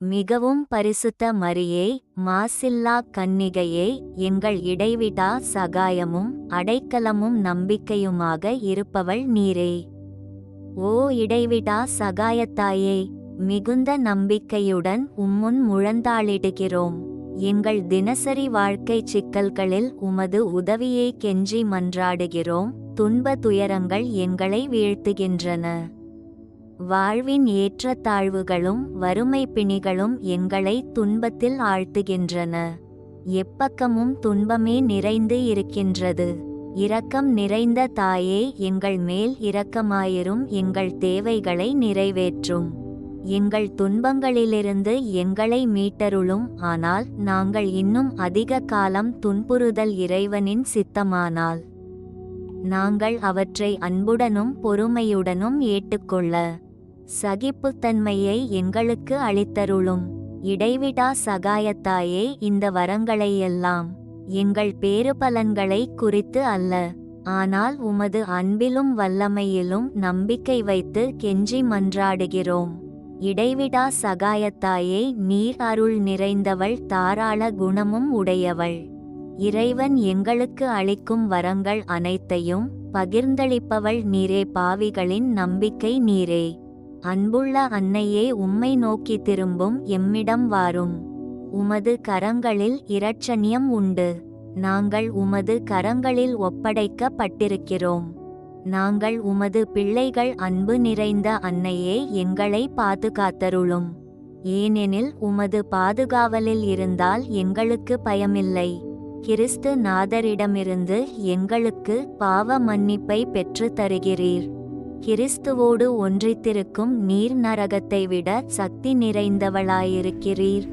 மிகவும் பரிசுத்த மரியே மாசில்லா கன்னிகையே எங்கள் இடைவிடா சகாயமும் அடைக்கலமும் நம்பிக்கையுமாக இருப்பவள் நீரே. ஓ இடைவிடா சகாயத்தாயே மிகுந்த நம்பிக்கையுடன் உம்முன் முழந்தாளிடுகிறோம். எங்கள் தினசரி வாழ்க்கை சிக்கல்களில் உமது உதவியை கெஞ்சி மன்றாடுகிறோம். துன்ப துயரங்கள் எங்களை வீழ்த்துகின்றன. வாழ்வின் ஏற்றத்தாழ்வுகளும் வறுமை பிணிகளும் எங்களை துன்பத்தில் ஆழ்த்துகின்றன. எப்பக்கமும் துன்பமே நிறைந்து இருக்கின்றது. இரக்கம் நிறைந்த தாயே எங்கள் மேல் இரக்கமாயிரும் எங்கள் தேவைகளை நிறைவேற்றும். எங்கள் துன்பங்களிலிருந்து எங்களை மீட்டருளும் ஆனால் நாங்கள் இன்னும் அதிக காலம் துன்புறுதல் இறைவனின் சித்தமானால். நாங்கள் அவற்றை அன்புடனும் பொறுமையுடனும் ஏற்றுக்கொள்ள சகிப்புத்தன்மையை எங்களுக்கு அளித்தருளும். இடைவிடா சகாயத்தாயே இந்த வரங்களையெல்லாம் எங்கள் பேறுபலன்களை குறித்து அல்ல. ஆனால் உமது அன்பிலும் வல்லமையிலும் நம்பிக்கை வைத்து கெஞ்சி மன்றாடுகிறோம். இடைவிடா சகாயத்தாயே நீர் அருள் நிறைந்தவள் தாராள குணமும் உடையவள். இறைவன் எங்களுக்கு அளிக்கும் வரங்கள் அனைத்தையும் பகிர்ந்தளிப்பவள் நீரே பாவிகளின் நம்பிக்கை நீரே. அன்புள்ள அன்னையே உம்மை நோக்கி திரும்பும் எம்மிடம் வாரும். உமது கரங்களில் இரட்சணியம் உண்டு. நாங்கள் உமது கரங்களில் ஒப்படைக்கப்பட்டிருக்கிறோம். நாங்கள் உமது பிள்ளைகள் அன்பு நிறைந்த அன்னையே எங்களை பாதுகாத்தருளும். ஏனெனில் உமது பாதுகாவலில் இருந்தால் எங்களுக்கு பயமில்லை. கிறிஸ்து நாதரிடமிருந்து எங்களுக்கு பாவ மன்னிப்பை பெற்று தருகிறீர் கிறிஸ்துவோடு ஒன்றித்திருக்கும் நீர் நரகத்தை விட சக்தி நிறைந்தவளாயிருக்கிறீர்.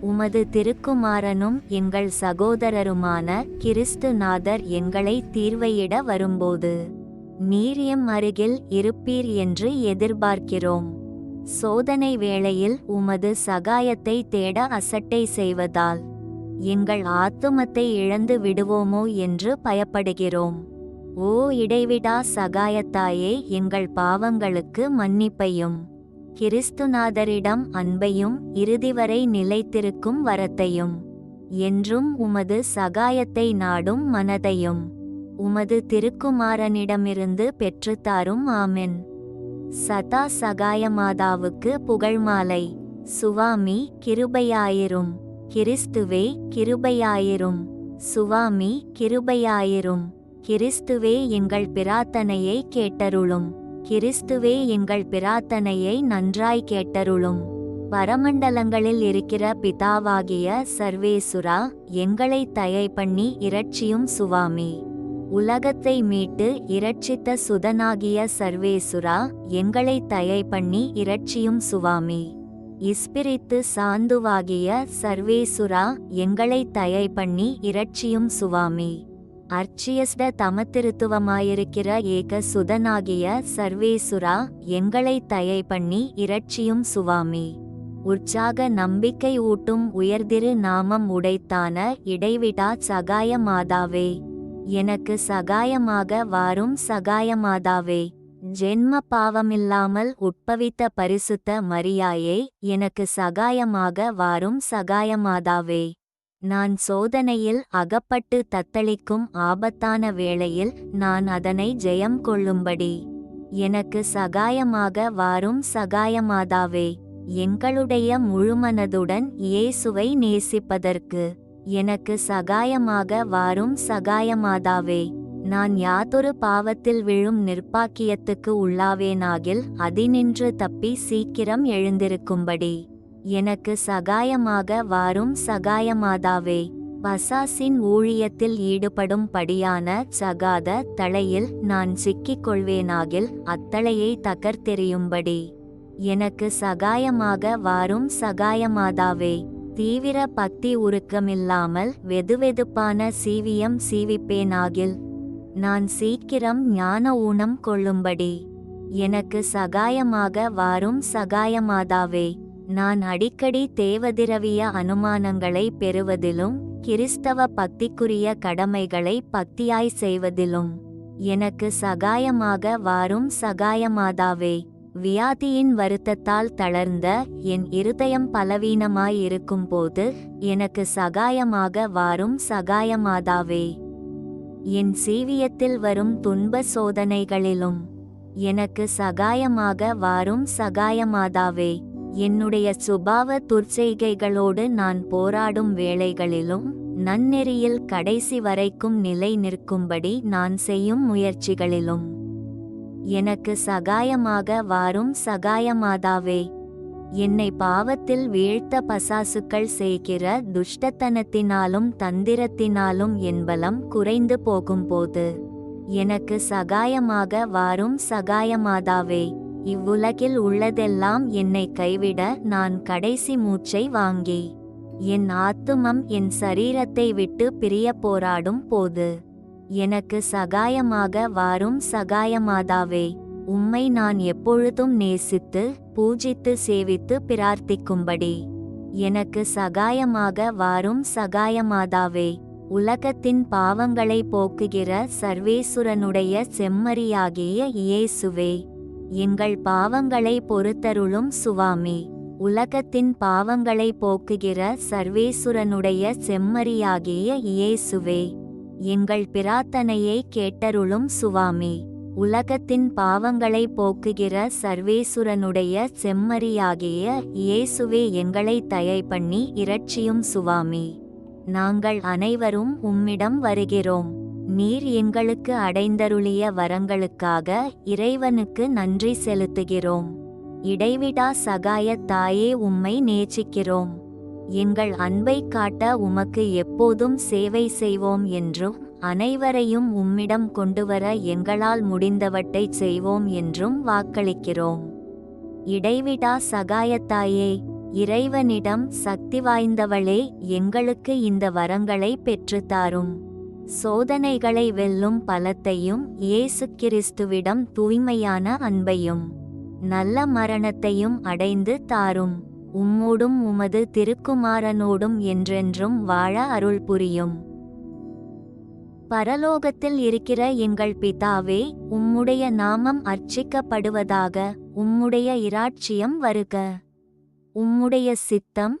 உமது திருக்குமாரனும் எங்கள் சகோதரருமான கிறிஸ்து நாதர் எங்களை தீர்வையிட வரும்போது நீர் எம் அருகில் இருப்பீர் என்று எதிர்பார்க்கிறோம். சோதனை வேளையில் உமது சகாயத்தை தேட அசட்டை செய்வதால் எங்கள் ஆத்துமத்தை இழந்து விடுவோமோ என்று பயப்படுகிறோம். ஓ இடைவிடா சகாயத்தாயே எங்கள் பாவங்களுக்கு மன்னிப்பையும். கிறிஸ்துநாதரிடம் அன்பையும் இறுதிவரை நிலைத்திருக்கும் வரத்தையும். என்றும் உமது சகாயத்தை நாடும் மனதையும். உமது திருக்குமாரனிடமிருந்து பெற்றுத்தாரும் ஆமென். சதா சகாயமாதாவுக்கு புகழ்மாலை. சுவாமி கிருபையாயிரும். கிறிஸ்துவே கிருபையாயிரும். சுவாமி கிருபையாயிரும். கிறிஸ்துவே எங்கள் பிரார்த்தனையை கேட்டருளும். கிறிஸ்துவே எங்கள் பிரார்த்தனையை நன்றாய் கேட்டருளும். வரமண்டலங்களில் இருக்கிற பிதாவாகிய சர்வேசுரா எங்களை தயை பண்ணி இரட்சியும் சுவாமி. உலகத்தை மீட்டு இரட்சித்த சுதனாகிய சர்வேசுரா எங்களை தயை பண்ணி இரட்சியும் சுவாமி. இஸ்பிரித்து சாந்துவாகிய சர்வேசுரா எங்களை தயை பண்ணி இரட்சியும் சுவாமி. அர்ச்சியஸ்ட தமத்திருத்துவமாயிருக்கிற ஏக சுதனாகிய சர்வேசுரா எங்களை தயை பண்ணி இரட்சியும் சுவாமி. உற்சாக நம்பிக்கை ஊட்டும் உயர்திரு நாமம் உடைத்தான இடைவிடா சகாய மாதாவே. எனக்கு சகாயமாக வாரும் சகாயமாதாவே ஜென்ம பாவமில்லாமல் உட்பவித்த பரிசுத்த மரியாயே எனக்கு சகாயமாக வாரும் சகாயமாதாவே நான் சோதனையில் அகப்பட்டு தத்தளிக்கும் ஆபத்தான வேளையில் நான் அதனை ஜெயம் கொள்ளும்படி. எனக்கு சகாயமாக வாரும் சகாயமாதாவே. எங்களுடைய முழுமனதுடன் இயேசுவை நேசிப்பதற்கு எனக்கு சகாயமாக வாரும் சகாயமாதாவே. நான் யாதொரு பாவத்தில் விழும் நிர்பாக்கியத்துக்கு உள்ளாவேனாகில் அதினின்று தப்பி சீக்கிரம் எழுந்திருக்கும்படி. எனக்கு சகாயமாக வாரும் சகாயமாதாவே. பசாசின் ஊழியத்தில் ஈடுபடும் படியான சகாத தலையில் நான் சிக்கிக் கொள்வேனாகில் அத்தளையை தகர்த்தெறியும்படி. எனக்கு சகாயமாக வாரும் சகாயமாதாவே. தீவிர பக்தி உருக்கமில்லாமல் வெதுவெதுப்பான சீவியம் சீவிப்பேனாகில் நான் சீக்கிரம் ஞான ஊனம் கொள்ளும்படி. எனக்கு சகாயமாக வாரும் சகாயமாதாவே. நான் அடிக்கடி தேவதிரவிய அனுமானங்களை பெறுவதிலும் கிறிஸ்தவ பக்திக்குரிய கடமைகளை பக்தியாய் செய்வதிலும். எனக்கு சகாயமாக வாரும் சகாயமாதாவே வியாதியின் வருத்தத்தால் தளர்ந்த என் இருதயம் பலவீனமாய் இருக்கும்போது எனக்கு சகாயமாக வாரும் சகாயமாதாவே. என் சீவியத்தில் வரும் துன்ப சோதனைகளிலும் எனக்கு சகாயமாக வாரும் சகாயமாதாவே. என்னுடைய சுபாவ துர்ச்செய்கைகளோடு நான் போராடும் வேளைகளிலும் நன்னெறியில் கடைசி வரைக்கும் நிலை நிற்கும்படி நான் செய்யும் முயற்சிகளிலும். எனக்கு சகாயமாக வாரும் சகாயமாதாவே. என்னை பாவத்தில் வீழ்த்த பசாசுக்கள் செய்கிற துஷ்டத்தனத்தினாலும் தந்திரத்தினாலும் என்பலம் குறைந்து போகும்போது எனக்கு சகாயமாக வாரும் சகாயமாதாவே. இவ்வுலகில் உள்ளதெல்லாம் என்னை கைவிட நான் கடைசி மூச்சை வாங்கி என் ஆத்துமம் என் சரீரத்தை விட்டு பிரிய போராடும் போது எனக்கு சகாயமாக வாரும் சகாயமாதாவே உம்மை நான் எப்பொழுதும் நேசித்து பூஜித்து சேவித்து பிரார்த்திக்கும்படி எனக்கு சகாயமாக வாரும் சகாயமாதாவே உலகத்தின் பாவங்களை போக்குகிற சர்வேசுரனுடைய செம்மறியாகிய இயேசுவே. எங்கள் பாவங்களை பொறுத்தருளும் சுவாமி. உலகத்தின் பாவங்களை போக்குகிற சர்வேசுரனுடைய செம்மறியாகிய இயேசுவே எங்கள் பிரார்த்தனையை கேட்டருளும் சுவாமி. உலகத்தின் பாவங்களை போக்குகிற சர்வேசுரனுடைய செம்மறியாகிய இயேசுவே எங்களை தயை பண்ணி இரட்சியும் சுவாமி. நாங்கள் அனைவரும் உம்மிடம் வருகிறோம். நீர் எங்களுக்கு அடைந்தருளிய வரங்களுக்காக இறைவனுக்கு நன்றி செலுத்துகிறோம். இடைவிடா சகாய தாயே உம்மை நேசிக்கிறோம். எங்கள் அன்பை காட்ட உமக்கு எப்போதும் சேவை செய்வோம் என்றும் அனைவரையும் உம்மிடம் கொண்டுவர எங்களால் முடிந்தவற்றை செய்வோம் என்றும் வாக்களிக்கிறோம். இடைவிடா சகாயத்தாயே இறைவனிடம் சக்தி வாய்ந்தவளே எங்களுக்கு இந்த வரங்களை பெற்றுத்தாரும் சோதனைகளை வெல்லும் பலத்தையும் இயேசு கிறிஸ்துவிடம் தூய்மையான அன்பையும் நல்ல மரணத்தையும் அடைந்து தாரும். உம்மோடும் உமது திருக்குமாரனோடும் என்றென்றும் வாழ அருள் புரியும். பரலோகத்தில் இருக்கிற எங்கள் பிதாவே உம்முடைய நாமம் அர்ச்சிக்கப்படுவதாக உம்முடைய இராட்சியம் வருக. உம்முடைய சித்தம்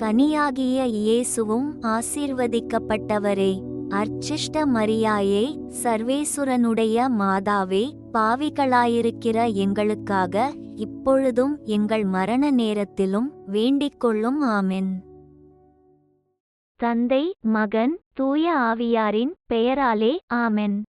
கனியாகிய இயேசுவும் ஆசீர்வதிக்கப்பட்டவரே அர்ச்சிஷ்ட மரியாயே சர்வேசுரனுடைய மாதாவே பாவிகளாயிருக்கிற எங்களுக்காக இப்பொழுதும் எங்கள் மரண நேரத்திலும் வேண்டிக்கொள்ளும் ஆமென். தந்தை மகன் தூய ஆவியாரின் பெயராலே ஆமென்.